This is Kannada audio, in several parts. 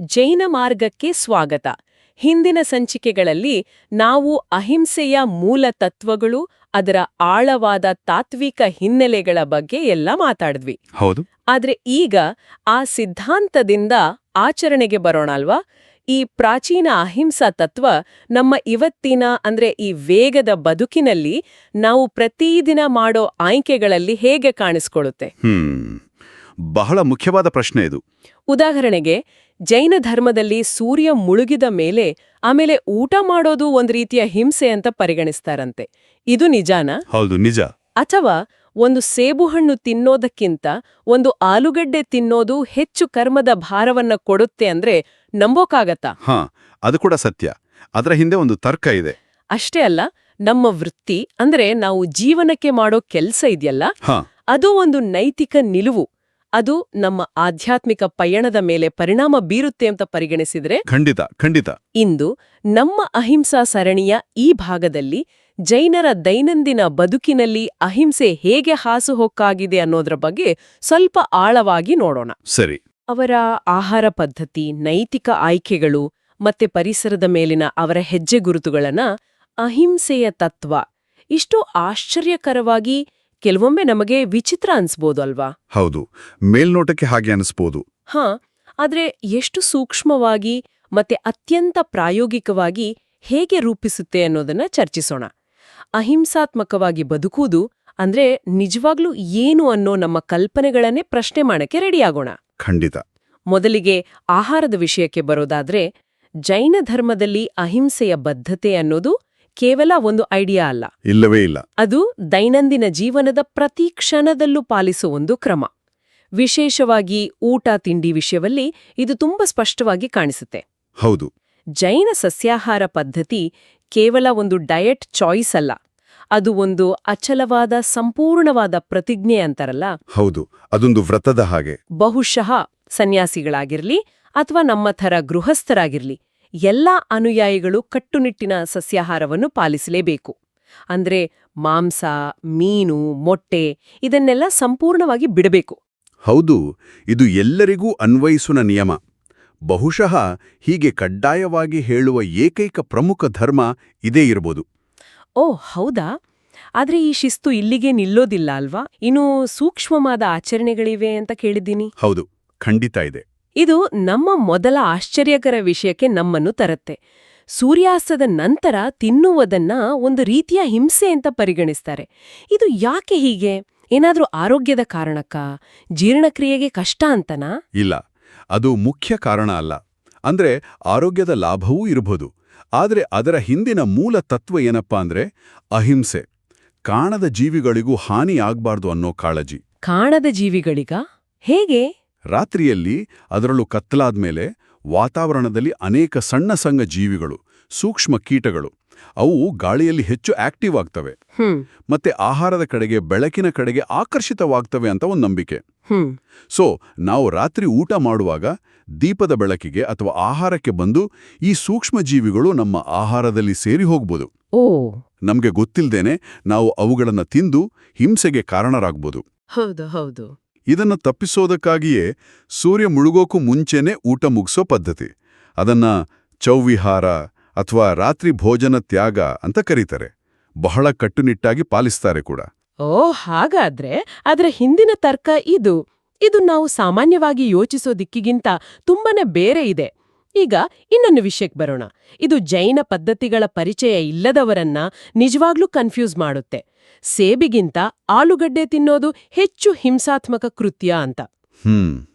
ಜೈನ ಮಾರ್ಗಕ್ಕೆ ಸ್ವಾಗತ. ಹಿಂದಿನ ಸಂಚಿಕೆಗಳಲ್ಲಿ ನಾವು ಅಹಿಂಸೆಯ ಮೂಲ ತತ್ವಗಳು ಅದರ ಆಳವಾದ ತಾತ್ವಿಕ ಹಿನ್ನೆಲೆಗಳ ಬಗ್ಗೆ ಎಲ್ಲ ಮಾತಾಡಿದ್ವಿ. ಹೌದು. ಆದ್ರೆ ಈಗ ಆ ಸಿದ್ಧಾಂತದಿಂದ ಆಚರಣೆಗೆ ಬರೋಣ ಅಲ್ವಾ? ಈ ಪ್ರಾಚೀನ ಅಹಿಂಸಾ ತತ್ವ ನಮ್ಮ ಇವತ್ತಿನ ಅಂದ್ರೆ ಈ ವೇಗದ ಬದುಕಿನಲ್ಲಿ ನಾವು ಪ್ರತಿದಿನ ಮಾಡೋ ಆಯ್ಕೆಗಳಲ್ಲಿ ಹೇಗೆ ಕಾಣಿಸ್ಕೊಳ್ಳುತ್ತೆ? ಬಹಳ ಮುಖ್ಯವಾದ ಪ್ರಶ್ನೆ ಇದು. ಉದಾಹರಣೆಗೆ ಜೈನ ಧರ್ಮದಲ್ಲಿ ಸೂರ್ಯ ಮುಳುಗಿದ ಮೇಲೆ ಆಮೇಲೆ ಊಟ ಮಾಡೋದು ಒಂದ್ ರೀತಿಯ ಹಿಂಸೆ ಅಂತ ಪರಿಗಣಿಸ್ತಾರಂತೆ. ಇದು ನಿಜಾನ? ಹೌದು ನಿಜ. ಅಥವಾ ಒಂದು ಸೇಬುಹಣ್ಣು ತಿನ್ನೋದಕ್ಕಿಂತ ಒಂದು ಆಲೂಗಡ್ಡೆ ತಿನ್ನೋದು ಹೆಚ್ಚು ಕರ್ಮದ ಭಾರವನ್ನ ಕೊಡುತ್ತೆ ಅಂದ್ರೆ ನಂಬೋಕಾಗತ್ತಾ? ಹಾ ಅದು ಕೂಡ ಸತ್ಯ. ಅದರ ಹಿಂದೆ ಒಂದು ತರ್ಕ ಇದೆ. ಅಷ್ಟೇ ಅಲ್ಲ ನಮ್ಮ ವೃತ್ತಿ ಅಂದ್ರೆ ನಾವು ಜೀವನಕ್ಕೆ ಮಾಡೋ ಕೆಲ್ಸ ಇದೆಯಲ್ಲ? ಅದು ಒಂದು ನೈತಿಕ ನಿಲುವು. ಅದು ನಮ್ಮ ಆಧ್ಯಾತ್ಮಿಕ ಪಯಣದ ಮೇಲೆ ಪರಿಣಾಮ ಬೀರುತ್ತೆ ಅಂತ ಪರಿಗಣಿಸಿದ್ರೆ ಖಂಡಿತ ಖಂಡಿತ. ಇಂದು ನಮ್ಮ ಅಹಿಂಸಾ ಸರಣಿಯ ಈ ಭಾಗದಲ್ಲಿ ಜೈನರ ದೈನಂದಿನ ಬದುಕಿನಲ್ಲಿ ಅಹಿಂಸೆ ಹೇಗೆ ಹಾಸುಹೊಕ್ಕಾಗಿದೆ ಅನ್ನೋದ್ರ ಬಗ್ಗೆ ಸ್ವಲ್ಪ ಆಳವಾಗಿ ನೋಡೋಣ. ಸರಿ. ಅವರ ಆಹಾರ ಪದ್ಧತಿ ನೈತಿಕ ಆಯ್ಕೆಗಳು ಮತ್ತೆ ಪರಿಸರದ ಮೇಲಿನ ಅವರ ಹೆಜ್ಜೆ ಗುರುತುಗಳನ್ನ ಅಹಿಂಸೆಯ ತತ್ವ ಇಷ್ಟು ಆಶ್ಚರ್ಯಕರವಾಗಿ ಕೆಲವೊಮ್ಮೆ ನಮಗೆ ವಿಚಿತ್ರ ಅನ್ಸ್ಬೋದು ಅಲ್ವಾ? ಹೌದು. ಮೇಲ್ನೋಟಕ್ಕೆ ಹಾಗೆ ಅನಿಸ್ಬೋದು. ಹಾ ಆದ್ರೆ ಎಷ್ಟು ಸೂಕ್ಷ್ಮವಾಗಿ ಮತ್ತೆ ಅತ್ಯಂತ ಪ್ರಾಯೋಗಿಕವಾಗಿ ಹೇಗೆ ರೂಪಿಸುತ್ತೆ ಅನ್ನೋದನ್ನ ಚರ್ಚಿಸೋಣ. ಅಹಿಂಸಾತ್ಮಕವಾಗಿ ಬದುಕುವುದು ಅಂದ್ರೆ ನಿಜವಾಗ್ಲೂ ಏನು ಅನ್ನೋ ನಮ್ಮ ಕಲ್ಪನೆಗಳನ್ನೇ ಪ್ರಶ್ನೆ ಮಾಡಕ್ಕೆ ರೆಡಿಯಾಗೋಣ. ಖಂಡಿತ. ಮೊದಲಿಗೆ ಆಹಾರದ ವಿಷಯಕ್ಕೆ ಬರೋದಾದ್ರೆ ಜೈನ ಧರ್ಮದಲ್ಲಿ ಅಹಿಂಸೆಯ ಬದ್ಧತೆ ಅನ್ನೋದು ಕೇವಲ ಒಂದು ಐಡಿಯಾ ಅಲ್ಲ. ಇಲ್ಲವೇ ಇಲ್ಲ. ಅದು ದೈನಂದಿನ ಜೀವನದ ಪ್ರತಿ ಕ್ಷಣದಲ್ಲೂ ಪಾಲಿಸುವ ಒಂದು ಕ್ರಮ. ವಿಶೇಷವಾಗಿ ಊಟ ತಿಂಡಿ ವಿಷಯದಲ್ಲಿ ಇದು ತುಂಬಾ ಸ್ಪಷ್ಟವಾಗಿ ಕಾಣಿಸುತ್ತೆ. ಹೌದು. ಜೈನ ಸಸ್ಯಾಹಾರ ಪದ್ಧತಿ ಕೇವಲ ಒಂದು ಡಯಟ್ ಚಾಯ್ಸ್ ಅಲ್ಲ. ಅದು ಒಂದು ಅಚಲವಾದ ಸಂಪೂರ್ಣವಾದ ಪ್ರತಿಜ್ಞೆ ಅಂತಾರಲ್ಲ? ಹೌದು ಅದೊಂದು ವ್ರತದ ಹಾಗೆ. ಬಹುಶಃ ಸನ್ಯಾಸಿಗಳಾಗಿರ್ಲಿ ಅಥವಾ ನಮ್ಮ ಥರ ಗೃಹಸ್ಥರಾಗಿರ್ಲಿ ಎಲ್ಲಾ ಅನುಯಾಯಿಗಳು ಕಟ್ಟುನಿಟ್ಟಿನ ಸಸ್ಯಾಹಾರವನ್ನು ಪಾಲಿಸಲೇಬೇಕು. ಅಂದ್ರೆ ಮಾಂಸ ಮೀನು ಮೊಟ್ಟೆ ಇದನ್ನೆಲ್ಲ ಸಂಪೂರ್ಣವಾಗಿ ಬಿಡಬೇಕು. ಹೌದು ಇದು ಎಲ್ಲರಿಗೂ ಅನ್ವಯಿಸುವ ನಿಯಮ. ಬಹುಶಃ ಹೀಗೆ ಕಡ್ಡಾಯವಾಗಿ ಹೇಳುವ ಏಕೈಕ ಪ್ರಮುಖ ಧರ್ಮ ಇದೇ ಇರಬಹುದು ಓ ಹೌದಾ? ಆದ್ರೆ ಈ ಶಿಸ್ತು ಇಲ್ಲಿಗೆ ನಿಲ್ಲೋದಿಲ್ಲ ಅಲ್ವಾ? ಇನ್ನು ಸೂಕ್ಷ್ಮವಾದ ಆಚರಣೆಗಳಿವೆ ಅಂತ ಕೇಳಿದ್ದೀನಿ. ಹೌದು ಖಂಡಿತ ಇದೆ. ಇದು ನಮ್ಮ ಮೊದಲ ಆಶ್ಚರ್ಯಕರ ವಿಷಯಕ್ಕೆ ನಮ್ಮನ್ನು ತರುತ್ತೆ. ಸೂರ್ಯಾಸ್ತದ ನಂತರ ತಿನ್ನುವುದನ್ನ ಒಂದು ರೀತಿಯ ಹಿಂಸೆ ಅಂತ ಪರಿಗಣಿಸ್ತಾರೆ. ಇದು ಯಾಕೆ ಹೀಗೆ? ಏನಾದ್ರೂ ಆರೋಗ್ಯದ ಕಾರಣಕ್ಕ? ಜೀರ್ಣಕ್ರಿಯೆಗೆ ಕಷ್ಟ ಅಂತನಾ? ಇಲ್ಲ ಅದು ಮುಖ್ಯ ಕಾರಣ ಅಲ್ಲ. ಅಂದ್ರೆ ಆರೋಗ್ಯದ ಲಾಭವೂ ಇರಬಹುದು ಆದರೆ ಅದರ ಹಿಂದಿನ ಮೂಲ ತತ್ವ ಏನಪ್ಪಾ ಅಂದ್ರೆ ಅಹಿಂಸೆ. ಕಾಣದ ಜೀವಿಗಳಿಗೂ ಹಾನಿ ಆಗ್ಬಾರ್ದು ಅನ್ನೋ ಕಾಳಜಿ. ಕಾಣದ ಜೀವಿಗಳಿಗ? ಹೇಗೆ? ರಾತ್ರಿಯಲ್ಲಿ ಅದರಲ್ಲೂ ಕತ್ತಲಾದ್ಮೇಲೆ ವಾತಾವರಣದಲ್ಲಿ ಅನೇಕ ಸಣ್ಣ ಸಣ್ಣ ಜೀವಿಗಳು ಸೂಕ್ಷ್ಮ ಕೀಟಗಳು ಅವು ಗಾಳಿಯಲ್ಲಿ ಹೆಚ್ಚು ಆಕ್ಟಿವ್ ಆಗ್ತವೆ. ಮತ್ತೆ ಆಹಾರದ ಕಡೆಗೆ ಬೆಳಕಿನ ಕಡೆಗೆ ಆಕರ್ಷಿತವಾಗ್ತವೆ ಅಂತ ಒಂದು ನಂಬಿಕೆ. ಸೊ ನಾವು ರಾತ್ರಿ ಊಟ ಮಾಡುವಾಗ ದೀಪದ ಬೆಳಕಿಗೆ ಅಥವಾ ಆಹಾರಕ್ಕೆ ಬಂದು ಈ ಸೂಕ್ಷ್ಮ ಜೀವಿಗಳು ನಮ್ಮ ಆಹಾರದಲ್ಲಿ ಸೇರಿ ಹೋಗ್ಬೋದು. ನಮ್ಗೆ ಗೊತ್ತಿಲ್ದೇನೆ ನಾವು ಅವುಗಳನ್ನು ತಿಂದು ಹಿಂಸೆಗೆ ಕಾರಣರಾಗ್ಬೋದು. ಹೌದು ಹೌದು. ಇದನ್ನ ತಪ್ಪಿಸೋದಕ್ಕಾಗಿಯೇ ಸೂರ್ಯ ಮುಳುಗೋಕು ಮುಂಚೆನೆ ಊಟ ಮುಗಿಸೋ ಪದ್ಧತಿ. ಅದನ್ನ ಚೌವಿಹಾರ ಅಥವಾ ರಾತ್ರಿ ಭೋಜನ ತ್ಯಾಗ ಅಂತ ಕರೀತಾರೆ. ಬಹಳ ಕಟ್ಟುನಿಟ್ಟಾಗಿ ಪಾಲಿಸ್ತಾರೆ ಕೂಡ. ಓ, ಹಾಗಾದ್ರೆ ಅದರ ಹಿಂದಿನ ತರ್ಕ ಇದು. ಇದು ನಾವು ಸಾಮಾನ್ಯವಾಗಿ ಯೋಚಿಸೋ ದಿಕ್ಕಿಗಿಂತ ತುಂಬಾನೇ ಬೇರೆ ಇದೆ. ಈಗ ಇನ್ನೊಂದು ವಿಷಯಕ್ಕೆ ಬರೋಣ. ಇದು ಜೈನ ಪದ್ಧತಿಗಳ ಪರಿಚಯ ಇಲ್ಲದವರನ್ನ ನಿಜವಾಗ್ಲೂ ಕನ್ಫ್ಯೂಸ್ ಮಾಡುತ್ತೆ. ಸೇಬಿಗಿಂತ ಆಲೂಗಡ್ಡೆ ತಿನ್ನೋದು ಹೆಚ್ಚು ಹಿಂಸಾತ್ಮಕ ಕೃತ್ಯ ಅಂತ. ಹ್ಮ್.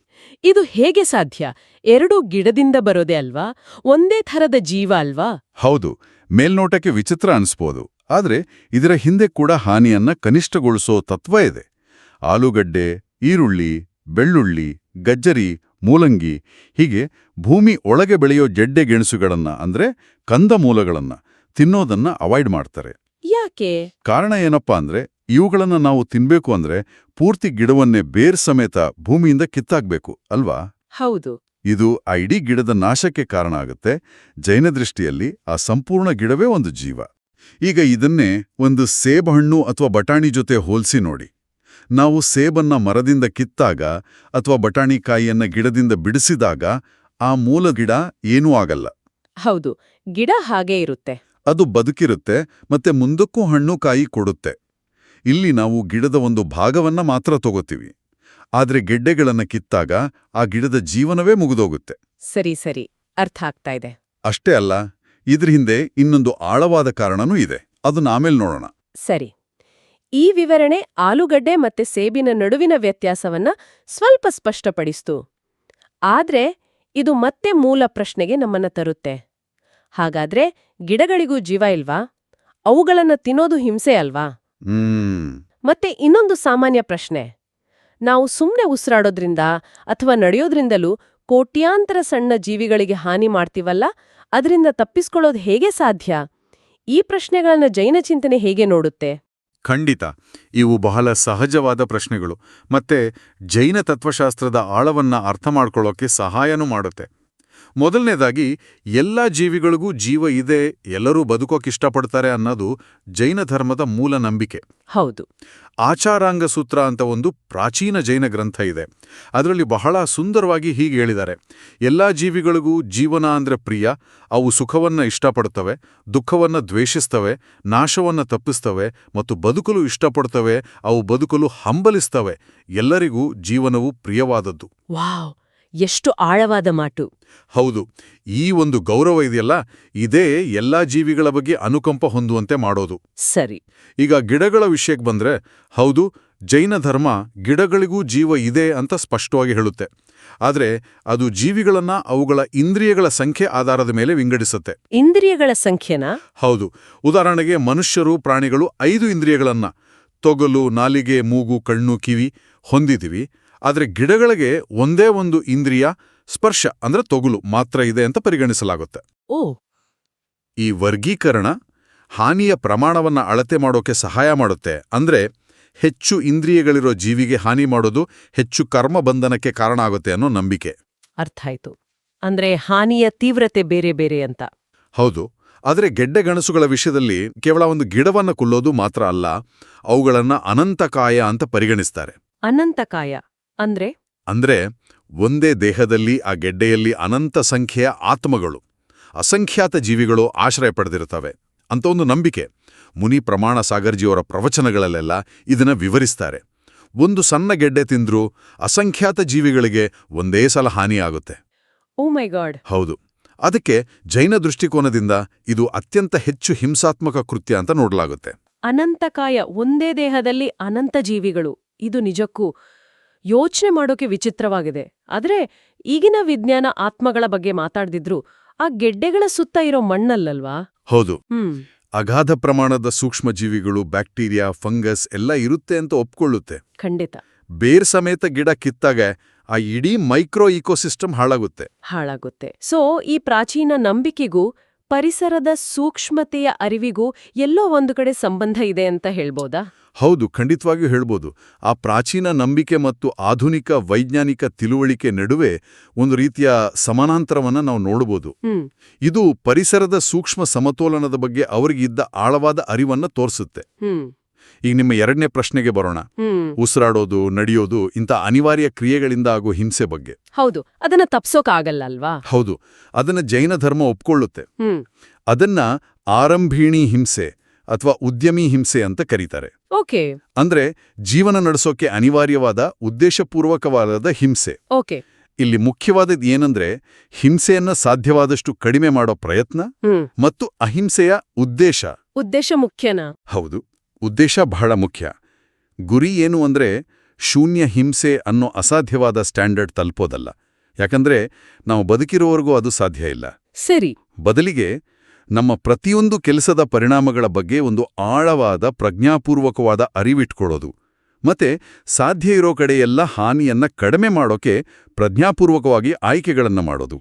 ಇದು ಹೇಗೆ ಸಾಧ್ಯ? ಎರಡೂ ಗಿಡದಿಂದ ಬರೋದೇ ಅಲ್ವಾ? ಒಂದೇ ಥರದ ಜೀವ ಅಲ್ವಾ? ಹೌದು. ಮೇಲ್ನೋಟಕ್ಕೆ ವಿಚಿತ್ರ ಅನಿಸ್ಬೋದು. ಆದ್ರೆ ಇದರ ಹಿಂದೆ ಕೂಡ ಹಾನಿಯನ್ನ ಕನಿಷ್ಠಗೊಳಿಸೋ ತತ್ವ ಇದೆ. ಆಲೂಗಡ್ಡೆ ಈರುಳ್ಳಿ ಬೆಳ್ಳುಳ್ಳಿ ಗಜ್ಜರಿ ಮೂಲಂಗಿ ಹೀಗೆ ಭೂಮಿ ಒಳಗೆ ಬೆಳೆಯೋ ಜಡ್ಡೆ ಗೆಣಸುಗಳನ್ನ ಅಂದ್ರೆ ಕಂದಮೂಲಗಳನ್ನ ತಿನ್ನೋದನ್ನ ಅವಾಯ್ಡ್ ಮಾಡ್ತಾರೆ. ಯಾಕೆ? ಕಾರಣ ಏನಪ್ಪಾ ಅಂದ್ರೆ ಇವುಗಳನ್ನ ನಾವು ತಿನ್ಬೇಕು ಅಂದ್ರೆ ಪೂರ್ತಿ ಗಿಡವನ್ನೇ ಬೇರ್ ಸಮೇತ ಭೂಮಿಯಿಂದ ಕಿತ್ತಾಕ್ಬೇಕು ಅಲ್ವಾ? ಹೌದು. ಇದು ಆ ಇಡೀ ಗಿಡದ ನಾಶಕ್ಕೆ ಕಾರಣ ಆಗುತ್ತೆ. ಜೈನ ದೃಷ್ಟಿಯಲ್ಲಿ ಆ ಸಂಪೂರ್ಣ ಗಿಡವೇ ಒಂದು ಜೀವ. ಈಗ ಇದನ್ನೇ ಒಂದು ಸೇಬಹಣ್ಣು ಅಥವಾ ಬಟಾಣಿ ಜೊತೆ ಹೋಲ್ಸಿ ನೋಡಿ. ನಾವು ಸೇಬನ್ನ ಮರದಿಂದ ಕಿತ್ತಾಗ ಅಥವಾ ಬಟಾಣಿಕಾಯಿಯನ್ನ ಗಿಡದಿಂದ ಬಿಡಿಸಿದಾಗ ಆ ಮೂಲ ಗಿಡ ಏನೂ ಆಗಲ್ಲ. ಹೌದು ಗಿಡ ಹಾಗೇ ಇರುತ್ತೆ. ಅದು ಬದುಕಿರುತ್ತೆ ಮತ್ತೆ ಮುಂದಕ್ಕೂ ಹಣ್ಣು ಕಾಯಿ ಕೊಡುತ್ತೆ. ಇಲ್ಲಿ ನಾವು ಗಿಡದ ಒಂದು ಭಾಗವನ್ನ ಮಾತ್ರ ತಗೋತೀವಿ. ಆದ್ರೆ ಗೆಡ್ಡೆಗಳನ್ನ ಕಿತ್ತಾಗ ಆ ಗಿಡದ ಜೀವನವೇ ಮುಗಿದೋಗುತ್ತೆ. ಸರಿ ಸರಿ ಅರ್ಥ ಆಗ್ತಾ ಇದೆ. ಅಷ್ಟೇ ಅಲ್ಲ ಇದ್ರ ಹಿಂದೆ ಇನ್ನೊಂದು ಆಳವಾದ ಕಾರಣನೂ ಇದೆ. ಅದನ್ನ ಆಮೇಲೆ ನೋಡೋಣ. ಸರಿ. ಈ ವಿವರಣೆ ಆಲೂಗಡ್ಡೆ ಮತ್ತೆ ಸೇಬಿನ ನಡುವಿನ ವ್ಯತ್ಯಾಸವನ್ನ ಸ್ವಲ್ಪ ಸ್ಪಷ್ಟಪಡಿಸ್ತು. ಆದ್ರೆ ಇದು ಮತ್ತೆ ಮೂಲ ಪ್ರಶ್ನೆಗೆ ನಮ್ಮನ್ನ ತರುತ್ತೆ. ಹಾಗಾದ್ರೆ ಗಿಡಗಳಿಗೂ ಜೀವ ಇಲ್ವಾ? ಅವುಗಳನ್ನ ತಿನ್ನೋದು ಹಿಂಸೆ ಅಲ್ವಾ? ಮತ್ತೆ ಇನ್ನೊಂದು ಸಾಮಾನ್ಯ ಪ್ರಶ್ನೆ. ನಾವು ಸುಮ್ನೆ ಉಸಿರಾಡೋದ್ರಿಂದ ಅಥವಾ ನಡೆಯೋದ್ರಿಂದಲೂ ಕೋಟ್ಯಾಂತರ ಸಣ್ಣ ಜೀವಿಗಳಿಗೆ ಹಾನಿ ಮಾಡ್ತೀವಲ್ಲ ಅದರಿಂದ ತಪ್ಪಿಸ್ಕೊಳ್ಳೋದು ಹೇಗೆ ಸಾಧ್ಯ? ಈ ಪ್ರಶ್ನೆಗಳನ್ನ ಜೈನ ಚಿಂತನೆ ಹೇಗೆ ನೋಡುತ್ತೆ? ಖಂಡಿತ ಇವು ಬಹಳ ಸಹಜವಾದ ಪ್ರಶ್ನೆಗಳು ಮತ್ತೆ ಜೈನ ತತ್ವಶಾಸ್ತ್ರದ ಆಳವನ್ನ ಅರ್ಥ ಮಾಡ್ಕೊಳ್ಳೋಕ್ಕೆ ಸಹಾಯನೂ ಮಾಡುತ್ತೆ. ಮೊದಲನೇದಾಗಿ ಎಲ್ಲ ಜೀವಿಗಳಿಗೂ ಜೀವ ಇದೆ ಎಲ್ಲರೂ ಬದುಕೋಕೆ ಇಷ್ಟಪಡ್ತಾರೆ ಅನ್ನೋದು ಜೈನ ಧರ್ಮದ ಮೂಲ ನಂಬಿಕೆ. ಹೌದು. ಆಚಾರಾಂಗ ಸೂತ್ರ ಅಂತ ಒಂದು ಪ್ರಾಚೀನ ಜೈನ ಗ್ರಂಥ ಇದೆ. ಅದರಲ್ಲಿ ಬಹಳ ಸುಂದರವಾಗಿ ಹೀಗೆ ಹೇಳಿದ್ದಾರೆ. ಎಲ್ಲಾ ಜೀವಿಗಳಿಗೂ ಜೀವನ ಅಂದ್ರೆ ಪ್ರಿಯ ಅವು ಸುಖವನ್ನ ಇಷ್ಟಪಡ್ತವೆ ದುಃಖವನ್ನ ದ್ವೇಷಿಸ್ತವೆ ನಾಶವನ್ನ ತಪ್ಪಿಸ್ತವೆ ಮತ್ತು ಬದುಕಲು ಇಷ್ಟಪಡ್ತವೆ ಅವು ಬದುಕಲು ಹಂಬಲಿಸ್ತವೆ. ಎಲ್ಲರಿಗೂ ಜೀವನವು ಪ್ರಿಯವಾದದ್ದು. ವಾವ್! ಎಷ್ಟು ಆಳವಾದ ಮಾತು. ಹೌದು ಈ ಒಂದು ಗೌರವ ಇದೆಯಲ್ಲ ಇದೇ ಎಲ್ಲಾ ಜೀವಿಗಳ ಬಗ್ಗೆ ಅನುಕಂಪ ಹೊಂದುವಂತೆ ಮಾಡೋದು. ಸರಿ. ಈಗ ಗಿಡಗಳ ವಿಷಯಕ್ಕೆ ಬಂದ್ರೆ ಹೌದು ಜೈನ ಧರ್ಮ ಗಿಡಗಳಿಗೂ ಜೀವ ಇದೆ ಅಂತ ಸ್ಪಷ್ಟವಾಗಿ ಹೇಳುತ್ತೆ. ಆದರೆ ಅದು ಜೀವಿಗಳನ್ನ ಅವುಗಳ ಇಂದ್ರಿಯಗಳ ಸಂಖ್ಯೆ ಆಧಾರದ ಮೇಲೆ ವಿಂಗಡಿಸುತ್ತೆ. ಇಂದ್ರಿಯಗಳ ಸಂಖ್ಯೆನ? ಹೌದು ಉದಾಹರಣೆಗೆ ಮನುಷ್ಯರು ಪ್ರಾಣಿಗಳು ಐದು ಇಂದ್ರಿಯಗಳನ್ನ ತೊಗಲು ನಾಲಿಗೆ ಮೂಗು ಕಣ್ಣು ಕಿವಿ ಹೊಂದಿದ್ದೀವಿ. ಆದರೆ ಗಿಡಗಳಿಗೆ ಒಂದೇ ಒಂದು ಇಂದ್ರಿಯ ಸ್ಪರ್ಶ ಅಂದ್ರೆ ತೊಗಲು ಮಾತ್ರ ಇದೆ ಅಂತ ಪರಿಗಣಿಸಲಾಗುತ್ತೆ. ಓ. ಈ ವರ್ಗೀಕರಣ ಹಾನಿಯ ಪ್ರಮಾಣವನ್ನ ಅಳತೆ ಮಾಡೋಕೆ ಸಹಾಯ ಮಾಡುತ್ತೆ. ಅಂದ್ರೆ ಹೆಚ್ಚು ಇಂದ್ರಿಯಗಳಿರೋ ಜೀವಿಗೆ ಹಾನಿ ಮಾಡೋದು ಹೆಚ್ಚು ಕರ್ಮ ಬಂಧನಕ್ಕೆ ಕಾರಣ ಆಗುತ್ತೆ ಅನ್ನೋ ನಂಬಿಕೆ. ಅರ್ಥ ಆಯ್ತು. ಅಂದ್ರೆ ಹಾನಿಯ ತೀವ್ರತೆ ಬೇರೆ ಬೇರೆ ಅಂತ. ಹೌದು. ಆದರೆ ಗೆಡ್ಡೆಗಣಸುಗಳ ವಿಷಯದಲ್ಲಿ ಕೇವಲ ಒಂದು ಗಿಡವನ್ನ ಕೊಲ್ಲೋದು ಮಾತ್ರ ಅಲ್ಲ ಅವುಗಳನ್ನ ಅನಂತಕಾಯ ಅಂತ ಪರಿಗಣಿಸ್ತಾರೆ. ಅನಂತಕಾಯ. ಅಂದ್ರೆ? ಅಂದ್ರೆ ಒಂದೇ ದೇಹದಲ್ಲಿ ಆ ಗೆಡ್ಡೆಯಲ್ಲಿ ಅನಂತ ಸಂಖ್ಯೆಯ ಆತ್ಮಗಳು ಅಸಂಖ್ಯಾತ ಜೀವಿಗಳು ಆಶ್ರಯ ಪಡೆದಿರುತ್ತವೆ ಅಂತ ಒಂದು ನಂಬಿಕೆ. ಮುನಿ ಪ್ರಮಾಣ ಸಾಗರ್ಜಿಯವರ ಪ್ರವಚನಗಳಲ್ಲೆಲ್ಲ ಇದನ್ನ ವಿವರಿಸ್ತಾರೆ. ಒಂದು ಸಣ್ಣ ಗೆಡ್ಡೆ ತಿಂದ್ರೂ ಅಸಂಖ್ಯಾತ ಜೀವಿಗಳಿಗೆ ಒಂದೇ ಸಲ ಹಾನಿಯಾಗುತ್ತೆ ಓ ಮೈ ಗಾಡ್ ಹೌದು. ಅದಕ್ಕೆ ಜೈನ ದೃಷ್ಟಿಕೋನದಿಂದ ಇದು ಅತ್ಯಂತ ಹೆಚ್ಚು ಹಿಂಸಾತ್ಮಕ ಕೃತ್ಯ ಅಂತ ನೋಡಲಾಗುತ್ತೆ. ಅನಂತಕಾಯ ಒಂದೇ ದೇಹದಲ್ಲಿ ಅನಂತ ಜೀವಿಗಳು. ಇದು ನಿಜಕ್ಕೂ ಯೋಚನೆ ಮಾಡೋಕೆ ವಿಚಿತ್ರವಾಗಿದೆ. ಆದ್ರೆ ಈಗಿನ ವಿಜ್ಞಾನ ಆತ್ಮಗಳ ಬಗ್ಗೆ ಮಾತಾಡ್ದಿದ್ರು ಆ ಗೆಡ್ಡೆಗಳ ಸುತ್ತ ಇರೋ ಮಣ್ಣಲ್ಲಲ್ವಾ? ಹೌದು. ಅಗಾಧ ಪ್ರಮಾಣದ ಸೂಕ್ಷ್ಮಜೀವಿಗಳು ಬ್ಯಾಕ್ಟೀರಿಯಾ ಫಂಗಸ್ ಎಲ್ಲ ಇರುತ್ತೆ ಅಂತ ಒಪ್ಕೊಳ್ಳುತ್ತೆ. ಖಂಡಿತ. ಬೇರ್ ಸಮೇತ ಗಿಡ ಕಿತ್ತಾಗ ಆ ಇಡೀ ಮೈಕ್ರೋ ಇಕೋಸಿಸ್ಟಮ್ ಹಾಳಾಗುತ್ತೆ. ಹಾಳಾಗುತ್ತೆ. ಸೊ ಈ ಪ್ರಾಚೀನ ನಂಬಿಕೆಗೂ ಪರಿಸರದ ಸೂಕ್ಷ್ಮತೆಯ ಅರಿವಿಗೂ ಎಲ್ಲೋ ಒಂದು ಕಡೆ ಸಂಬಂಧ ಇದೆ ಅಂತ ಹೇಳ್ಬೋದಾ? ಹೌದು ಖಂಡಿತವಾಗಿಯೂ ಹೇಳ್ಬೋದು. ಆ ಪ್ರಾಚೀನ ನಂಬಿಕೆ ಮತ್ತು ಆಧುನಿಕ ವೈಜ್ಞಾನಿಕ ತಿಳುವಳಿಕೆ ನಡುವೆ ಒಂದು ರೀತಿಯ ಸಮಾನಾಂತರವನ್ನು ನಾವು ನೋಡಬಹುದು ಇದು ಪರಿಸರದ ಸೂಕ್ಷ್ಮ ಸಮತೋಲನದ ಬಗ್ಗೆ ಅವರಿಗಿದ್ದ ಆಳವಾದ ಅರಿವನ್ನು ತೋರಿಸುತ್ತೆ. ಈಗ ನಿಮ್ಮ ಎರಡನೇ ಪ್ರಶ್ನೆಗೆ ಬರೋಣ. ಉಸಿರಾಡೋದು ನಡೆಯೋದು ಇಂಥ ಅನಿವಾರ್ಯ ಕ್ರಿಯೆಗಳಿಂದ ಆಗೋ ಹಿಂಸೆ ಬಗ್ಗೆ. ಹೌದು ಅದನ್ನ ತಪ್ಸೋಕಾಗಲ್ಲ ಅಲ್ವಾ ಹೌದು ಅದನ್ನ ಜೈನ ಧರ್ಮ ಒಪ್ಕೊಳ್ಳುತ್ತೆ. ಅದನ್ನ ಆರಂಭೀಣಿ ಹಿಂಸೆ ಅಥವಾ ಉದ್ಯಮಿ ಹಿಂಸೆ ಅಂತ ಕರೀತಾರೆ. ಓಕೆ. ಅಂದ್ರೆ ಜೀವನ ನಡೆಸೋಕೆ ಅನಿವಾರ್ಯವಾದ ಉದ್ದೇಶಪೂರ್ವಕವಾದ ಹಿಂಸೆ. ಓಕೆ. ಇಲ್ಲಿ ಮುಖ್ಯವಾದದ್ದು ಏನಂದ್ರೆ ಹಿಂಸೆಯನ್ನ ಸಾಧ್ಯವಾದಷ್ಟು ಕಡಿಮೆ ಮಾಡೋ ಪ್ರಯತ್ನ ಮತ್ತು ಅಹಿಂಸೆಯ ಉದ್ದೇಶ. ಉದ್ದೇಶ ಮುಖ್ಯನಾ. ಹೌದು ಉದ್ದೇಶ ಬಹಳ ಮುಖ್ಯ. ಗುರಿ ಏನು ಅಂದ್ರೆ ಶೂನ್ಯ ಹಿಂಸೆ ಅನ್ನೋ ಅಸಾಧ್ಯವಾದ ಸ್ಟ್ಯಾಂಡರ್ಡ್ ತಲುಪೋದಲ್ಲ. ಯಾಕಂದ್ರೆ ನಾವು ಬದುಕಿರೋವರೆಗೂ ಅದು ಸಾಧ್ಯ ಇಲ್ಲ. ಸರಿ. ಬದಲಿಗೆ ನಮ್ಮ ಪ್ರತಿಯೊಂದು ಕೆಲಸದ ಪರಿಣಾಮಗಳ ಬಗ್ಗೆ ಒಂದು ಆಳವಾದ ಪ್ರಜ್ಞಾಪೂರ್ವಕವಾದ ಅರಿವಿಟ್ಕೊಳ್ಳೋದು ಮತ್ತೆ ಸಾಧ್ಯ ಇರೋ ಕಡೆಯೆಲ್ಲ ಹಾನಿಯನ್ನ ಕಡಿಮೆ ಮಾಡೋಕೆ ಪ್ರಜ್ಞಾಪೂರ್ವಕವಾಗಿ ಆಯ್ಕೆಗಳನ್ನು ಮಾಡೋದು.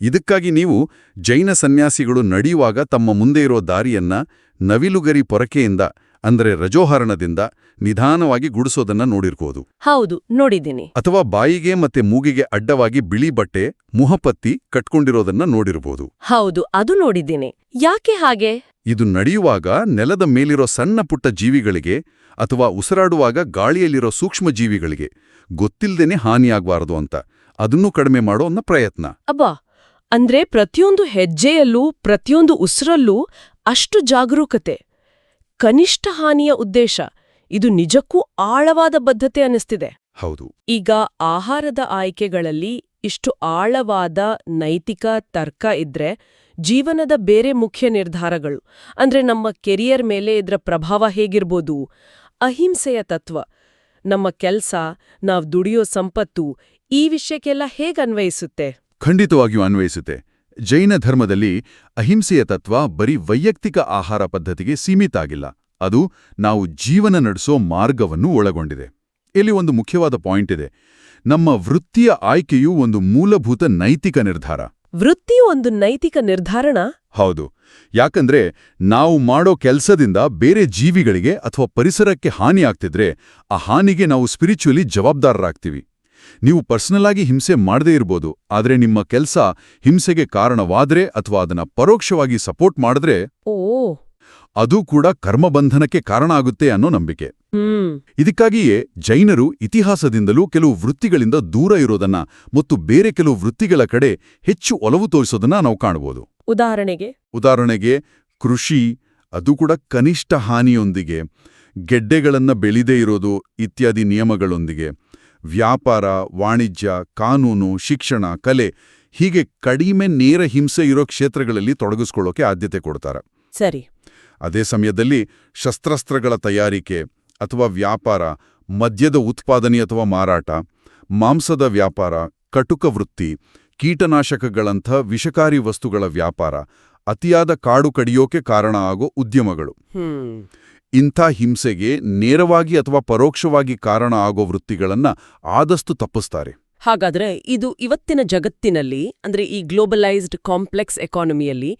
ಇದಕ್ಕಾಗಿ ನೀವು ಜೈನ ಸನ್ಯಾಸಿಗಳು ನಡೆಯುವಾಗ ತಮ್ಮ ಮುಂದೆ ಇರೋ ದಾರಿಯನ್ನ ನವಿಲುಗರಿ ಪೊರಕೆಯಿಂದ ಅಂದರೆ ರಜೋಹರಣದಿಂದ ನಿಧಾನವಾಗಿ ಗುಡಿಸೋದನ್ನ ನೋಡಿರ್ಬೋದು. ಹೌದು ನೋಡಿದ್ದೀನಿ. ಅಥವಾ ಬಾಯಿಗೆ ಮತ್ತೆ ಮೂಗಿಗೆ ಅಡ್ಡವಾಗಿ ಬಿಳಿ ಬಟ್ಟೆ ಮುಹಪತ್ತಿ ಕಟ್ಕೊಂಡಿರೋದನ್ನ ನೋಡಿರ್ಬೋದು. ಹೌದು ಅದು ನೋಡಿದ್ದೀನಿ. ಯಾಕೆ ಹಾಗೆ? ಇದು ನಡೆಯುವಾಗ ನೆಲದ ಮೇಲಿರೋ ಸಣ್ಣ ಪುಟ್ಟ ಜೀವಿಗಳಿಗೆ ಅಥವಾ ಉಸಿರಾಡುವಾಗ ಗಾಳಿಯಲ್ಲಿರೋ ಸೂಕ್ಷ್ಮ ಜೀವಿಗಳಿಗೆ ಗೊತ್ತಿಲ್ದೇನೆ ಹಾನಿಯಾಗಬಾರದು ಅಂತ. ಅದನ್ನೂ ಕಡಿಮೆ ಮಾಡೋ ಅನ್ನ ಪ್ರಯತ್ನ. ಅಬ್ಬಾ! ಅಂದ್ರೆ ಪ್ರತಿಯೊಂದು ಹೆಜ್ಜೆಯಲ್ಲೂ ಪ್ರತಿಯೊಂದು ಉಸಿರಲ್ಲೂ ಅಷ್ಟು ಜಾಗರೂಕತೆ. ಕನಿಷ್ಠ ಹಾನಿಯ ಉದ್ದೇಶ. ಇದು ನಿಜಕ್ಕೂ ಆಳವಾದ ಬದ್ಧತೆ ಅನ್ನಿಸ್ತಿದೆ. ಹೌದು. ಈಗ ಆಹಾರದ ಆಯ್ಕೆಗಳಲ್ಲಿ ಇಷ್ಟು ಆಳವಾದ ನೈತಿಕ ತರ್ಕ ಇದ್ರೆ ಜೀವನದ ಬೇರೆ ಮುಖ್ಯ ನಿರ್ಧಾರಗಳು ಅಂದ್ರೆ ನಮ್ಮ ಕೆರಿಯರ್ ಮೇಲೆ ಇದರ ಪ್ರಭಾವ ಹೇಗಿರ್ಬೋದು? ಅಹಿಂಸೆಯ ತತ್ವ ನಮ್ಮ ಕೆಲ್ಸ ನಾವ್ ದುಡಿಯೋ ಸಂಪತ್ತು ಈ ವಿಷಯಕ್ಕೆಲ್ಲ ಹೇಗ್ ಅನ್ವಯಿಸುತ್ತೆ? ಖಂಡಿತವಾಗಿಯೂ ಅನ್ವಯಿಸುತ್ತೆ. ಜೈನ ಧರ್ಮದಲ್ಲಿ ಅಹಿಂಸೆಯ ತತ್ವ ಬರೀ ವೈಯಕ್ತಿಕ ಆಹಾರ ಪದ್ಧತಿಗೆ ಸೀಮಿತ ಆಗಿಲ್ಲ. ಅದು ನಾವು ಜೀವನ ನಡೆಸೋ ಮಾರ್ಗವನ್ನು ಒಳಗೊಂಡಿದೆ. ಇಲ್ಲಿ ಒಂದು ಮುಖ್ಯವಾದ ಪಾಯಿಂಟ್ ಇದೆ. ನಮ್ಮ ವೃತ್ತಿಯ ಆಯ್ಕೆಯು ಒಂದು ಮೂಲಭೂತ ನೈತಿಕ ನಿರ್ಧಾರ. ವೃತ್ತಿಯು ಒಂದು ನೈತಿಕ ನಿರ್ಧಾರಣ? ಹೌದು. ಯಾಕಂದ್ರೆ ನಾವು ಮಾಡೋ ಕೆಲಸದಿಂದ ಬೇರೆ ಜೀವಿಗಳಿಗೆ ಅಥವಾ ಪರಿಸರಕ್ಕೆ ಹಾನಿ ಆಗ್ತಿದ್ರೆ ಆ ಹಾನಿಗೆ ನಾವು ಸ್ಪಿರಿಚುವಲಿ ಜವಾಬ್ದಾರರಾಗ್ತೀವಿ. ನೀವು ಪರ್ಸನಲ್ ಆಗಿ ಹಿಂಸೆ ಮಾಡದೇ ಇರ್ಬೋದು. ಆದ್ರೆ ನಿಮ್ಮ ಕೆಲಸ ಹಿಂಸೆಗೆ ಕಾರಣವಾದ್ರೆ ಅಥವಾ ಅದನ್ನ ಪರೋಕ್ಷವಾಗಿ ಸಪೋರ್ಟ್ ಮಾಡಿದ್ರೆ ಓ. ಅದು ಕೂಡ ಕರ್ಮಬಂಧನಕ್ಕೆ ಕಾರಣ ಆಗುತ್ತೆ ಅನ್ನೋ ನಂಬಿಕೆ. ಇದಕ್ಕಾಗಿಯೇ ಜೈನರು ಇತಿಹಾಸದಿಂದಲೂ ಕೆಲವು ವೃತ್ತಿಗಳಿಂದ ದೂರ ಇರೋದನ್ನ ಮತ್ತು ಬೇರೆ ಕೆಲವು ವೃತ್ತಿಗಳ ಕಡೆ ಹೆಚ್ಚು ಒಲವು ತೋರಿಸೋದನ್ನ ನಾವು ಕಾಣಬಹುದು. ಉದಾಹರಣೆಗೆ? ಉದಾಹರಣೆಗೆ ಕೃಷಿ ಅದು ಕೂಡ ಕನಿಷ್ಠ ಹಾನಿಯೊಂದಿಗೆ ಗೆಡ್ಡೆಗಳನ್ನ ಬೆಳಿದೇ ಇರೋದು ಇತ್ಯಾದಿ ನಿಯಮಗಳೊಂದಿಗೆ ವ್ಯಾಪಾರ ವಾಣಿಜ್ಯ ಕಾನೂನು ಶಿಕ್ಷಣ ಕಲೆ ಹೀಗೆ ಕಡಿಮೆ ನೇರ ಹಿಂಸೆ ಇರೋ ಕ್ಷೇತ್ರಗಳಲ್ಲಿ ತೊಡಗಿಸ್ಕೊಳ್ಳೋಕೆ ಆದ್ಯತೆ ಕೊಡ್ತಾರೆ. ಸರಿ. ಅದೇ ಸಮಯದಲ್ಲಿ ಶಸ್ತ್ರಾಸ್ತ್ರಗಳ ತಯಾರಿಕೆ ಅಥವಾ ವ್ಯಾಪಾರ ಮದ್ಯದ ಉತ್ಪಾದನೆ ಅಥವಾ ಮಾರಾಟ ಮಾಂಸದ ವ್ಯಾಪಾರ ಕಟುಕ ವೃತ್ತಿ ಕೀಟನಾಶಕಗಳಂಥ ವಿಷಕಾರಿ ವಸ್ತುಗಳ ವ್ಯಾಪಾರ ಅತಿಯಾದ ಕಾಡು ಕಡಿಯೋಕೆ ಕಾರಣ ಆಗೋ ಉದ್ಯಮಗಳು. ಇಂಥ ಹಿಂಸೆಗೆ ನೇರವಾಗಿ ಅಥವಾ ಪರೋಕ್ಷವಾಗಿ ಕಾರಣ ಆಗೋ ವೃತ್ತಿಗಳನ್ನ ಆದಷ್ಟು ತಪ್ಪಿಸ್ತಾರೆ. ಹಾಗಾದ್ರೆ ಇದು ಇವತ್ತಿನ ಜಗತ್ತಿನಲ್ಲಿ ಅಂದ್ರೆ ಈ ಗ್ಲೋಬಲೈಸ್ಡ್ ಕಾಂಪ್ಲೆಕ್ಸ್ ಎಕಾನಮಿಯಲ್ಲಿ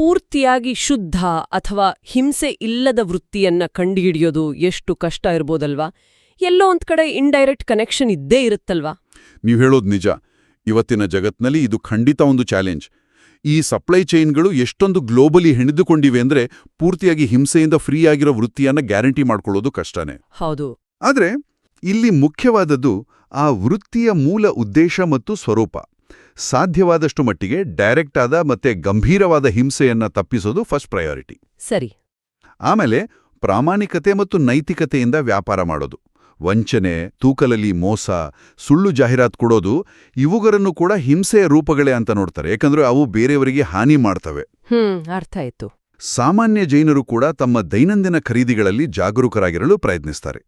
ಪೂರ್ತಿಯಾಗಿ ಶುದ್ಧ ಅಥವಾ ಹಿಂಸೆ ಇಲ್ಲದ ವೃತ್ತಿಯನ್ನ ಕಂಡುಹಿಡಿಯೋದು ಎಷ್ಟು ಕಷ್ಟ ಇರ್ಬೋದಲ್ವಾ? ಎಲ್ಲೋ ಒಂದ್ ಕಡೆ ಇಂಡೈರೆಕ್ಟ್ ಕನೆಕ್ಷನ್ ಇದ್ದೇ ಇರುತ್ತಲ್ವಾ? ನೀವು ಹೇಳೋದು ನಿಜ. ಇವತ್ತಿನ ಜಗತ್ನಲ್ಲಿ ಇದು ಖಂಡಿತ ಒಂದು ಚಾಲೆಂಜ್ ಈ ಸಪ್ಲೈ ಚೈನ್ಗಳು ಎಷ್ಟೊಂದು ಗ್ಲೋಬಲಿ ಹೆಣೆದುಕೊಂಡಿವೆ ಅಂದ್ರೆ ಪೂರ್ತಿಯಾಗಿ ಹಿಂಸೆಯಿಂದ ಫ್ರೀ ಆಗಿರೋ ವೃತ್ತಿಯನ್ನ ಗ್ಯಾರಂಟಿ ಮಾಡ್ಕೊಳ್ಳೋದು ಕಷ್ಟನೇ. ಹೌದು. ಆದ್ರೆ ಇಲ್ಲಿ ಮುಖ್ಯವಾದದ್ದು ಆ ವೃತ್ತಿಯ ಮೂಲ ಉದ್ದೇಶ ಮತ್ತು ಸ್ವರೂಪ. ಸಾಧ್ಯವಾದಷ್ಟು ಮಟ್ಟಿಗೆ ಡೈರೆಕ್ಟ್ ಆದ ಮತ್ತೆ ಗಂಭೀರವಾದ ಹಿಂಸೆಯನ್ನ ತಪ್ಪಿಸೋದು ಫಸ್ಟ್ ಪ್ರಯಾರಿಟಿ. ಸರಿ. ಆಮೇಲೆ ಪ್ರಾಮಾಣಿಕತೆ ಮತ್ತು ನೈತಿಕತೆಯಿಂದ ವ್ಯಾಪಾರ ಮಾಡೋದು. ವಂಚನೆ ತೂಕಲಲ್ಲಿ ಮೋಸ ಸುಳ್ಳು ಜಾಹೀರಾತು ಕೊಡೋದು ಇವುಗಳನ್ನು ಕೂಡ ಹಿಂಸೆಯ ರೂಪಗಳೇ ಅಂತ ನೋಡ್ತಾರೆ. ಯಾಕಂದ್ರೆ ಅವು ಬೇರೆಯವರಿಗೆ ಹಾನಿ ಮಾಡ್ತವೆ. ಅರ್ಥ ಆಯ್ತು. ಸಾಮಾನ್ಯ ಜೈನರು ಕೂಡ ತಮ್ಮ ದೈನಂದಿನ ಖರೀದಿಗಳಲ್ಲಿ ಜಾಗರೂಕರಾಗಿರಲು ಪ್ರಯತ್ನಿಸ್ತಾರೆ.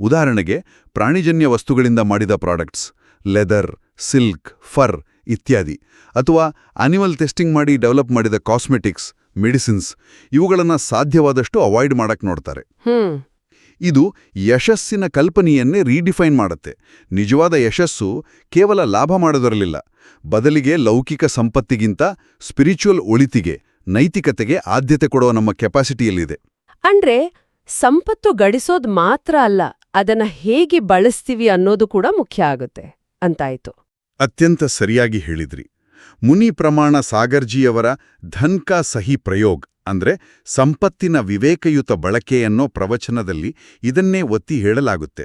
ಉದಾಹರಣೆಗೆ ಪ್ರಾಣಿಜನ್ಯ ವಸ್ತುಗಳಿಂದ ಮಾಡಿದ ಪ್ರಾಡಕ್ಟ್ಸ್ ಲೆದರ್ ಸಿಲ್ಕ್ ಫರ್ ಇತ್ಯಾದಿ. ಅಥವಾ ಆನಿಮಲ್ ಟೆಸ್ಟಿಂಗ್ ಮಾಡಿ ಡೆವಲಪ್ ಮಾಡಿದ ಕಾಸ್ಮೆಟಿಕ್ಸ್ ಮೆಡಿಸಿನ್ಸ್ ಇವುಗಳನ್ನು ಸಾಧ್ಯವಾದಷ್ಟು ಅವಾಯ್ಡ್ ಮಾಡಕ್ಕೆ ನೋಡ್ತಾರೆ. ಇದು ಯಶಸ್ಸಿನ ಕಲ್ಪನೆಯನ್ನೇ ರೀಡಿಫೈನ್ ಮಾಡುತ್ತೆ. ನಿಜವಾದ ಯಶಸ್ಸು ಕೇವಲ ಲಾಭ ಮಾಡೋದರಲಿಲ್ಲ ಬದಲಿಗೆ ಲೌಕಿಕ ಸಂಪತ್ತಿಗಿಂತ ಸ್ಪಿರಿಚುವಲ್ ಒಳಿತಿಗೆ ನೈತಿಕತೆಗೆ ಆದ್ಯತೆ ಕೊಡುವ ನಮ್ಮ ಕೆಪಾಸಿಟಿಯಲ್ಲಿದೆ ಅಂದ್ರೆ ಸಂಪತ್ತು ಗಳಿಸೋದ್ ಮಾತ್ರ ಅಲ್ಲ ಅದನ್ನ ಹೇಗೆ ಬಳಸ್ತೀವಿ ಅನ್ನೋದು ಕೂಡ ಮುಖ್ಯ ಆಗುತ್ತೆ ಅಂತಾಯ್ತು. ಅತ್ಯಂತ ಸರಿಯಾಗಿ ಹೇಳಿದ್ರಿ. ಮುನಿ ಪ್ರಮಾಣ ಸಾಗರ್ಜಿಯವರ ಧನ್ಕಾ ಸಹಿ ಪ್ರಯೋಗ್ ಅಂದ್ರೆ ಸಂಪತ್ತಿನ ವಿವೇಕಯುತ ಬಳಕೆಯನ್ನೋ ಪ್ರವಚನದಲ್ಲಿ ಇದನ್ನೇ ಒತ್ತಿ ಹೇಳಲಾಗುತ್ತೆ.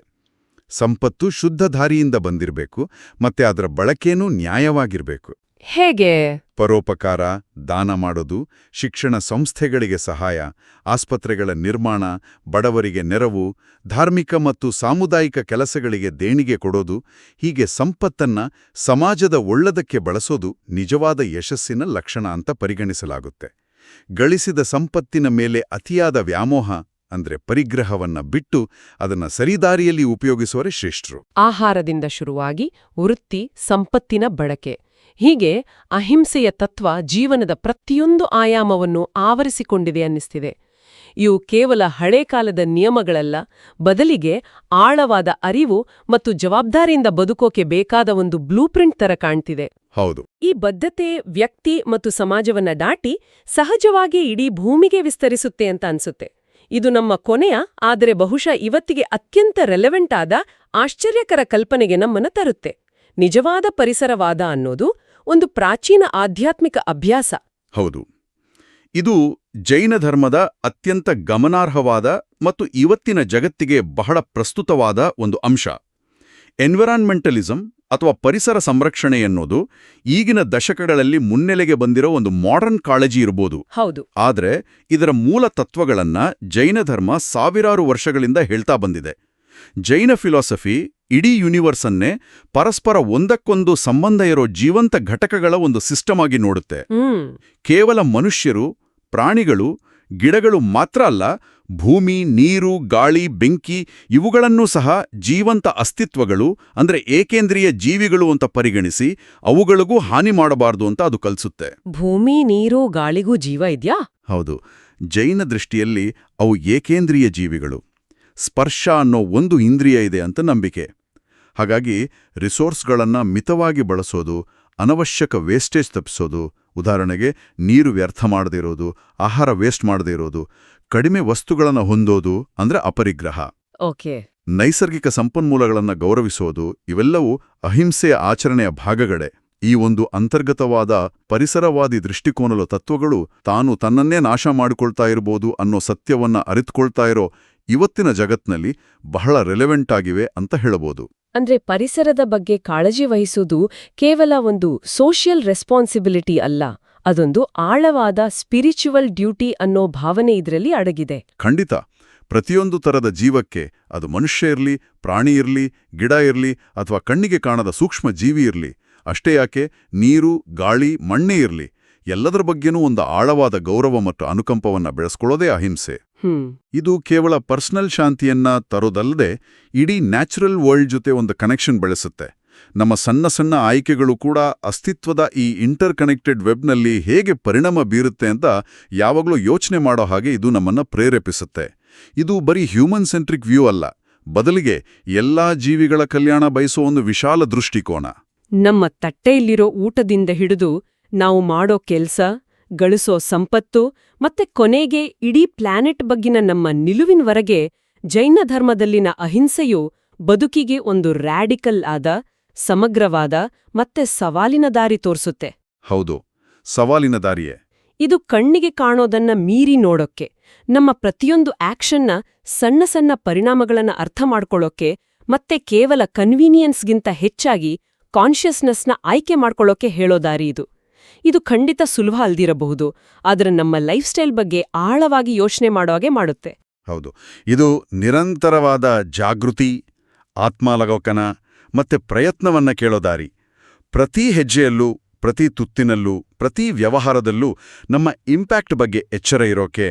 ಸಂಪತ್ತು ಶುದ್ಧ ದಾರಿಯಿಂದ ಬಂದಿರಬೇಕು, ಮತ್ತೆ ಅದರ ಬಳಕೆನೂ ನ್ಯಾಯವಾಗಿರ್ಬೇಕು. ಹೇಗೆ? ಪರೋಪಕಾರ ದಾನ ಮಾಡೋದು ಶಿಕ್ಷಣ ಸಂಸ್ಥೆಗಳಿಗೆ ಸಹಾಯ ಆಸ್ಪತ್ರೆಗಳ ನಿರ್ಮಾಣ ಬಡವರಿಗೆ ನೆರವು ಧಾರ್ಮಿಕ ಮತ್ತು ಸಾಮುದಾಯಿಕ ಕೆಲಸಗಳಿಗೆ ದೇಣಿಗೆ ಕೊಡೋದು ಹೀಗೆ ಸಂಪತ್ತನ್ನ ಸಮಾಜದ ಒಳ್ಳದಕ್ಕೆ ಬಳಸೋದು ನಿಜವಾದ ಯಶಸ್ಸಿನ ಲಕ್ಷಣ ಅಂತ ಪರಿಗಣಿಸಲಾಗುತ್ತೆ. ಗಳಿಸಿದ ಸಂಪತ್ತಿನ ಮೇಲೆ ಅತಿಯಾದ ವ್ಯಾಮೋಹ ಅಂದ್ರೆ ಪರಿಗ್ರಹವನ್ನ ಬಿಟ್ಟು ಅದನ್ನ ಸರಿದಾರಿಯಲ್ಲಿ ಉಪಯೋಗಿಸುವರೆ ಶ್ರೇಷ್ಠರು. ಆಹಾರದಿಂದ ಶುರುವಾಗಿ ವೃತ್ತಿ ಸಂಪತ್ತಿನ ಬಳಕೆ. ಹೀಗೆ ಅಹಿಂಸೆಯ ತತ್ವ ಜೀವನದ ಪ್ರತಿಯೊಂದು ಆಯಾಮವನ್ನು ಆವರಿಸಿಕೊಂಡಿದೆ ಅನ್ನಿಸ್ತಿದೆ. ಇವು ಕೇವಲ ಹಳೆ ಕಾಲದ ನಿಯಮಗಳಲ್ಲ ಬದಲಿಗೆ ಆಳವಾದ ಅರಿವು ಮತ್ತು ಜವಾಬ್ದಾರಿಯಿಂದ ಬದುಕೋಕೆ ಬೇಕಾದ ಒಂದು ಬ್ಲೂಪ್ರಿಂಟ್ ತರ ಕಾಣ್ತಿದೆ. ಹೌದು. ಈ ಬದ್ಧತೆ ವ್ಯಕ್ತಿ ಮತ್ತು ಸಮಾಜವನ್ನ ದಾಟಿ ಸಹಜವಾಗಿ ಇಡೀ ಭೂಮಿಗೆ ವಿಸ್ತರಿಸುತ್ತೆ ಅಂತ ಅನ್ಸುತ್ತೆ. ಇದು ನಮ್ಮ ಕೊನೆಯ ಆದರೆ ಬಹುಶಃ ಇವತ್ತಿಗೆ ಅತ್ಯಂತ ರೆಲೆವೆಂಟ್ ಆದ ಆಶ್ಚರ್ಯಕರ ಕಲ್ಪನೆಗೆ ನಮ್ಮನ್ನ ತರುತ್ತೆ. ನಿಜವಾದ ಪರಿಸರವಾದ ಅನ್ನೋದು ಒಂದು ಪ್ರಾಚೀನ ಆಧ್ಯಾತ್ಮಿಕ ಅಭ್ಯಾಸ. ಹೌದು. ಇದು ಜೈನ ಧರ್ಮದ ಅತ್ಯಂತ ಗಮನಾರ್ಹವಾದ ಮತ್ತು ಇವತ್ತಿನ ಜಗತ್ತಿಗೆ ಬಹಳ ಪ್ರಸ್ತುತವಾದ ಒಂದು ಅಂಶ. ಎನ್ವಿರಾನ್ಮೆಂಟಲಿಸಂ ಅಥವಾ ಪರಿಸರ ಸಂರಕ್ಷಣೆ ಎನ್ನುವುದು ಈಗಿನ ದಶಕಗಳಲ್ಲಿ ಮುನ್ನೆಲೆಗೆ ಬಂದಿರೋ ಒಂದು ಮಾಡರ್ನ್ ಕಾಳಜಿ ಇರಬಹುದು ಹೌದು. ಆದರೆ ಇದರ ಮೂಲ ತತ್ವಗಳನ್ನ ಜೈನ ಧರ್ಮ ಸಾವಿರಾರು ವರ್ಷಗಳಿಂದ ಹೇಳ್ತಾ ಬಂದಿದೆ. ಜೈನ ಫಿಲಾಸಫಿ ಇಡೀ ಯೂನಿವರ್ಸನ್ನೇ ಪರಸ್ಪರ ಒಂದಕ್ಕೊಂದು ಸಂಬಂಧ ಇರೋ ಜೀವಂತ ಘಟಕಗಳ ಒಂದು ಸಿಸ್ಟಮ್ ಆಗಿ ನೋಡುತ್ತೆ. ಕೇವಲ ಮನುಷ್ಯರು ಪ್ರಾಣಿಗಳು ಗಿಡಗಳು ಮಾತ್ರ ಅಲ್ಲ ಭೂಮಿ ನೀರು ಗಾಳಿ ಬೆಂಕಿ ಇವುಗಳನ್ನೂ ಸಹ ಜೀವಂತ ಅಸ್ತಿತ್ವಗಳು ಅಂದ್ರೆ ಏಕೇಂದ್ರೀಯ ಜೀವಿಗಳು ಅಂತ ಪರಿಗಣಿಸಿ ಅವುಗಳಿಗೂ ಹಾನಿ ಮಾಡಬಾರದು ಅಂತ ಅದು ಕಲಿಸುತ್ತೆ. ಭೂಮಿ ನೀರು ಗಾಳಿಗೂ ಜೀವ ಇದ್ಯಾ? ಹೌದು. ಜೈನ ದೃಷ್ಟಿಯಲ್ಲಿ ಅವು ಏಕೇಂದ್ರೀಯ ಜೀವಿಗಳು. ಸ್ಪರ್ಶ ಅನ್ನೋ ಒಂದು ಇಂದ್ರಿಯ ಇದೆ ಅಂತ ನಂಬಿಕೆ. ಹಾಗಾಗಿ ರಿಸೋರ್ಸ್ಗಳನ್ನು ಮಿತವಾಗಿ ಬಳಸೋದು ಅನವಶ್ಯಕ ವೇಸ್ಟೇಜ್ ತಪ್ಪಿಸೋದು ಉದಾಹರಣೆಗೆ ನೀರು ವ್ಯರ್ಥ ಮಾಡದೇ ಇರೋದು ಆಹಾರ ವೇಸ್ಟ್ ಮಾಡದೇ ಇರೋದು ಕಡಿಮೆ ವಸ್ತುಗಳನ್ನು ಹೊಂದೋದು ಅಂದ್ರೆ ಅಪರಿಗ್ರಹ. ಓಕೆ. ನೈಸರ್ಗಿಕ ಸಂಪನ್ಮೂಲಗಳನ್ನು ಗೌರವಿಸೋದು ಇವೆಲ್ಲವೂ ಅಹಿಂಸೆಯ ಆಚರಣೆಯ ಭಾಗಗಳೇ. ಈ ಒಂದು ಅಂತರ್ಗತವಾದ ಪರಿಸರವಾದಿ ದೃಷ್ಟಿಕೋನದ ತತ್ವಗಳು ತಾನು ತನ್ನನ್ನೇ ನಾಶ ಮಾಡಿಕೊಳ್ತಾ ಇರಬಹುದು ಅನ್ನೋ ಸತ್ಯವನ್ನ ಅರಿತುಕೊಳ್ತಾ ಇರೋ ಇವತ್ತಿನ ಜಗತ್ನಲ್ಲಿ ಬಹಳ ರೆಲೆವೆಂಟ್ ಆಗಿವೆ ಅಂತ ಹೇಳಬಹುದು. ಅಂದ್ರೆ ಪರಿಸರದ ಬಗ್ಗೆ ಕಾಳಜಿ ವಹಿಸುವುದು ಕೇವಲ ಒಂದು ಸೋಷಿಯಲ್ ರೆಸ್ಪಾನ್ಸಿಬಿಲಿಟಿ ಅಲ್ಲ. ಅದೊಂದು ಆಳವಾದ ಸ್ಪಿರಿಚುವಲ್ ಡ್ಯೂಟಿ ಅನ್ನೋ ಭಾವನೆ ಇದರಲ್ಲಿ ಅಡಗಿದೆ. ಖಂಡಿತ. ಪ್ರತಿಯೊಂದು ತರದ ಜೀವಕ್ಕೆ ಅದು ಮನುಷ್ಯ ಇರಲಿ, ಪ್ರಾಣಿ ಇರಲಿ, ಗಿಡ ಇರಲಿ ಅಥವಾ ಕಣ್ಣಿಗೆ ಕಾಣದ ಸೂಕ್ಷ್ಮ ಜೀವಿ ಇರಲಿ. ಅಷ್ಟೇ ಯಾಕೆ? ನೀರು, ಗಾಳಿ, ಮಣ್ಣೇ ಇರಲಿ. ಎಲ್ಲದರ ಬಗ್ಗೆನೂ ಒಂದು ಆಳವಾದ ಗೌರವ ಮತ್ತು ಅನುಕಂಪವನ್ನು ಬೆಳೆಸ್ಕೊಳ್ಳೋದೇ ಅಹಿಂಸೆ. ಇದು ಕೇವಲ ಪರ್ಸನಲ್ ಶಾಂತಿಯನ್ನ ತರೋದಲ್ಲದೆ ಇಡೀ ನ್ಯಾಚುರಲ್ ವರ್ಲ್ಡ್ ಜೊತೆ ಒಂದು ಕನೆಕ್ಷನ್ ಬೆಳೆಸುತ್ತೆ. ನಮ್ಮ ಸಣ್ಣ ಸಣ್ಣ ಆಯ್ಕೆಗಳು ಕೂಡ ಅಸ್ತಿತ್ವದ ಈ ಇಂಟರ್ ಕನೆಕ್ಟೆಡ್ ವೆಬ್ನಲ್ಲಿ ಹೇಗೆ ಪರಿಣಾಮ ಬೀರುತ್ತೆ ಅಂತ ಯಾವಾಗಲೂ ಯೋಚನೆ ಮಾಡೋ ಹಾಗೆ ಇದು ನಮ್ಮನ್ನ ಪ್ರೇರೇಪಿಸುತ್ತೆ. ಇದು ಬರೀ ಹ್ಯೂಮನ್ ಸೆಂಟ್ರಿಕ್ ವ್ಯೂ ಅಲ್ಲ ಬದಲಿಗೆ ಎಲ್ಲಾ ಜೀವಿಗಳ ಕಲ್ಯಾಣ ಬಯಸೋ ಒಂದು ವಿಶಾಲ ದೃಷ್ಟಿಕೋನ. ನಮ್ಮ ತಟ್ಟೆಯಲ್ಲಿರೋ ಊಟದಿಂದ ಹಿಡಿದು ನಾವು ಮಾಡೋ ಕೆಲ್ಸ ಗಳಿಸೋ ಸಂಪತ್ತು ಮತ್ತೆ ಕೊನೆಗೆ ಇಡೀ ಪ್ಲಾನೆಟ್ ಬಗ್ಗಿನ ನಮ್ಮ ನಿಲುವಿನವರೆಗೆ ಜೈನ ಧರ್ಮದಲ್ಲಿನ ಅಹಿಂಸೆಯು ಬದುಕಿಗೆ ಒಂದು ರ್ಯಾಡಿಕಲ್ ಆದ ಸಮಗ್ರವಾದ ಮತ್ತೆ ಸವಾಲಿನ ದಾರಿ ತೋರಿಸುತ್ತೆ. ಹೌದು ಸವಾಲಿನ ದಾರಿಯೇ. ಇದು ಕಣ್ಣಿಗೆ ಕಾಣೋದನ್ನ ಮೀರಿ ನೋಡೋಕ್ಕೆ ನಮ್ಮ ಪ್ರತಿಯೊಂದು ಆಕ್ಷನ್ನ ಸಣ್ಣ ಸಣ್ಣ ಪರಿಣಾಮಗಳನ್ನ ಅರ್ಥ ಮಾಡ್ಕೊಳ್ಳೋಕೆ ಮತ್ತೆ ಕೇವಲ ಕನ್ವೀನಿಯನ್ಸ್ಗಿಂತ ಹೆಚ್ಚಾಗಿ ಕಾನ್ಷಿಯಸ್ನೆಸ್ನ ಆಯ್ಕೆ ಮಾಡ್ಕೊಳ್ಳೋಕೆ ಹೇಳೋ ದಾರಿ ಇದು. ಇದು ಖಂಡಿತ ಸುಲಭ ಅಲ್ದಿರಬಹುದು ಆದರೆ ನಮ್ಮ ಲೈಫ್ ಸ್ಟೈಲ್ ಬಗ್ಗೆ ಆಳವಾಗಿ ಯೋಚನೆ ಮಾಡೋ ಹಾಗೆ ಮಾಡುತ್ತೆ. ಹೌದು. ಇದು ನಿರಂತರವಾದ ಜಾಗೃತಿ ಆತ್ಮಾಲಗೋಕನ ಮತ್ತೆ ಪ್ರಯತ್ನವನ್ನ ಕೇಳೋ ದಾರಿ. ಪ್ರತಿ ಹೆಜ್ಜೆಯಲ್ಲೂ ಪ್ರತಿ ತುತ್ತಿನಲ್ಲೂ ಪ್ರತಿ ವ್ಯವಹಾರದಲ್ಲೂ ನಮ್ಮ ಇಂಪ್ಯಾಕ್ಟ್ ಬಗ್ಗೆ ಎಚ್ಚರ ಇರೋಕೆ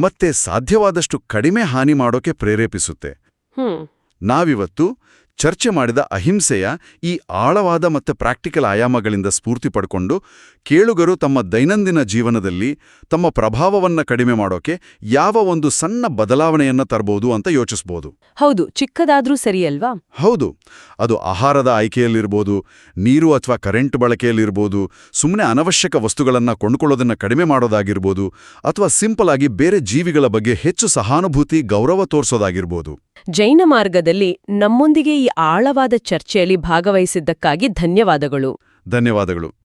ಮತ್ತೆ ಸಾಧ್ಯವಾದಷ್ಟು ಕಡಿಮೆ ಹಾನಿ ಮಾಡೋಕೆ ಪ್ರೇರೇಪಿಸುತ್ತೆ. ನಾವಿವತ್ತು ಚರ್ಚೆ ಮಾಡಿದ ಅಹಿಂಸೆಯ ಈ ಆಳವಾದ ಮತ್ತು ಪ್ರಾಕ್ಟಿಕಲ್ ಆಯಾಮಗಳಿಂದ ಸ್ಫೂರ್ತಿ ಪಡ್ಕೊಂಡು ಕೇಳುಗರು ತಮ್ಮ ದೈನಂದಿನ ಜೀವನದಲ್ಲಿ ತಮ್ಮ ಪ್ರಭಾವವನ್ನು ಕಡಿಮೆ ಮಾಡೋಕೆ ಯಾವ ಒಂದು ಸಣ್ಣ ಬದಲಾವಣೆಯನ್ನು ತರಬಹುದು ಅಂತ ಯೋಚಿಸ್ಬೋದು. ಹೌದು ಚಿಕ್ಕದಾದ್ರೂ ಸರಿಯಲ್ವಾ ಹೌದು ಅದು ಆಹಾರದ ಆಯ್ಕೆಯಲ್ಲಿರ್ಬೋದು ನೀರು ಅಥವಾ ಕರೆಂಟ್ ಬಳಕೆಯಲ್ಲಿರ್ಬೋದು ಸುಮ್ಮನೆ ಅನವಶ್ಯಕ ವಸ್ತುಗಳನ್ನು ಕೊಂಡುಕೊಳ್ಳೋದನ್ನು ಕಡಿಮೆ ಮಾಡೋದಾಗಿರ್ಬೋದು ಅಥವಾ ಸಿಂಪಲ್ ಆಗಿ ಬೇರೆ ಜೀವಿಗಳ ಬಗ್ಗೆ ಹೆಚ್ಚು ಸಹಾನುಭೂತಿ ಗೌರವ ತೋರಿಸೋದಾಗಿರ್ಬೋದು. ಜೈನ ಮಾರ್ಗದಲ್ಲಿ ನಮ್ಮೊಂದಿಗೆ ಈ ಆಳವಾದ ಚರ್ಚೆಯಲ್ಲಿ ಭಾಗವಹಿಸಿದ್ದಕ್ಕಾಗಿ ಧನ್ಯವಾದಗಳು. ಧನ್ಯವಾದಗಳು.